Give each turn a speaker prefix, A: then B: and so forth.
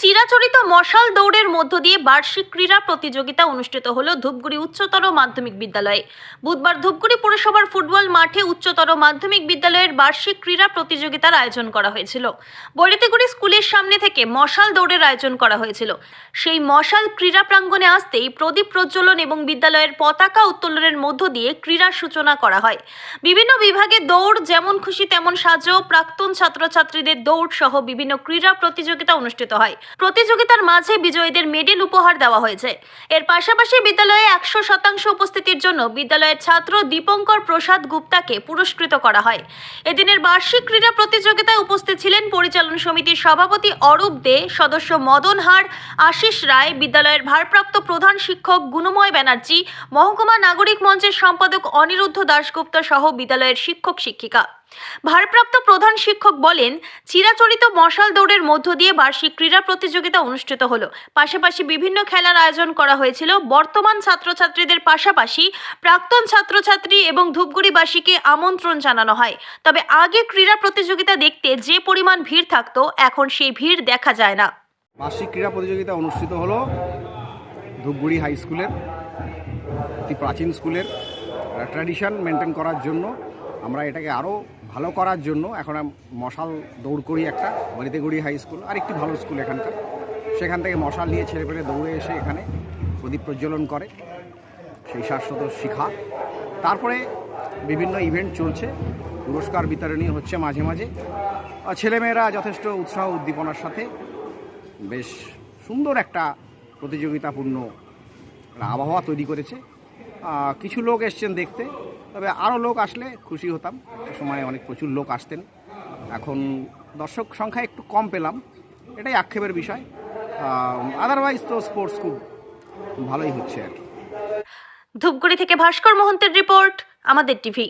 A: চিরাচরিত মশাল দৌড়ের মধ্য দিয়ে বার্ষিক ক্রীড়া প্রতিযোগিতা অনুষ্ঠিত হলো ধূপগুড়ি উচ্চতর মাধ্যমিক বিদ্যালয়ে। বুধবার ধূপগুড়ি পুরসভার ফুটবল মাঠে উচ্চতর মাধ্যমিক বিদ্যালয়ের বার্ষিক ক্রীড়া প্রতিযোগিতার আয়োজন করা হয়েছিল। বৈরিতিগুড়ি স্কুলের সামনে থেকে মশাল দৌড়ের আয়োজন করা হয়েছিল। সেই মশাল ক্রীড়া প্রাঙ্গণে আসতেই প্রদীপ প্রজ্বলন এবং বিদ্যালয়ের পতাকা উত্তোলনের মধ্য দিয়ে ক্রীড়ার সূচনা করা হয়। বিভিন্ন বিভাগে দৌড় যেমন খুশি তেমন সাজো, প্রাক্তন ছাত্রছাত্রীদের দৌড় সহ বিভিন্ন ক্রীড়া প্রতিযোগিতা অনুষ্ঠিত হয়। প্রতিযোগিতার মাঝে বিজয়ীদের মেডেল উপহার দেওয়া হয়েছে। এর পাশাপাশি বিদ্যালয়ে একশো শতাংশ উপস্থিতির জন্য বিদ্যালয়ের ছাত্র দীপঙ্কর প্রসাদ গুপ্তাকে পুরস্কৃত করা হয়। এদিনের বার্ষিক ক্রীড়া প্রতিযোগিতায় উপস্থিত ছিলেন পরিচালন সমিতির সভাপতি অরূপ দে, সদস্য মদন হার, আশিস রায়, বিদ্যালয়ের ভারপ্রাপ্ত প্রধান শিক্ষক গুণময় ব্যানার্জি, মহকুমা নাগরিক মঞ্চের সম্পাদক অনিরুদ্ধ দাশগুপ্ত সহ বিদ্যালয়ের শিক্ষক শিক্ষিকা ভারপ্রাপ্ত প্রধান শিক্ষক বলেন, চিরাচরিত মশাল দৌড়ের মধ্য দিয়ে বার্ষিক ক্রীড়া প্রতিযোগিতা অনুষ্ঠিত হলো। পাশাপাশি বিভিন্ন খেলার আয়োজন করা হয়েছিল। বর্তমান ছাত্রছাত্রীদের পাশাপাশি প্রাক্তন ছাত্রছাত্রী এবং ধূপগুড়িবাসীকে আমন্ত্রণ জানানো হয়। তবে আগে ক্রীড়া প্রতিযোগিতা দেখতে যে পরিমাণ ভিড় থাকত, এখন সেই ভিড় দেখা যায় না।
B: বার্ষিক ক্রীড়া প্রতিযোগিতা অনুষ্ঠিত হলো ধূপগুড়ি হাই স্কুলের প্রাচীন স্কুলের ট্র্যাডিশন মেনটেন করার জন্য। আমরা এটাকে আরও ভালো করার জন্য এখন মশাল দৌড় করি একটা, বলিতেগুড়ি হাই স্কুল আর একটি ভালো স্কুল এখানকার। সেখান থেকে মশাল নিয়ে ছেলেপেলে দৌড়ে এসে এখানে প্রদীপ প্রজ্বলন করে, সেই শাশ্বত শিখা। তারপরে বিভিন্ন ইভেন্ট চলছে, পুরস্কার বিতরণী হচ্ছে মাঝে মাঝে। ছেলেমেয়েরা যথেষ্ট উৎসাহ উদ্দীপনার সাথে বেশ সুন্দর একটা প্রতিযোগিতাপূর্ণ আবহাওয়া তৈরি করেছে। কিছু লোক এসছেন দেখতে। তবে আরও লোক আসলে খুশি হতাম। সময় অনেক প্রচুর লোক আসতেন। এখন দর্শক সংখ্যা একটু কম পেলাম। এটাই আক্ষেপের বিষয়। আদারওয়াইজ তো স্পোর্টস খুব ভালোই হচ্ছে আর কি।
A: ধূপগুড়ি থেকে ভাস্কর মোহন্তের রিপোর্ট, আমাদের টিভি।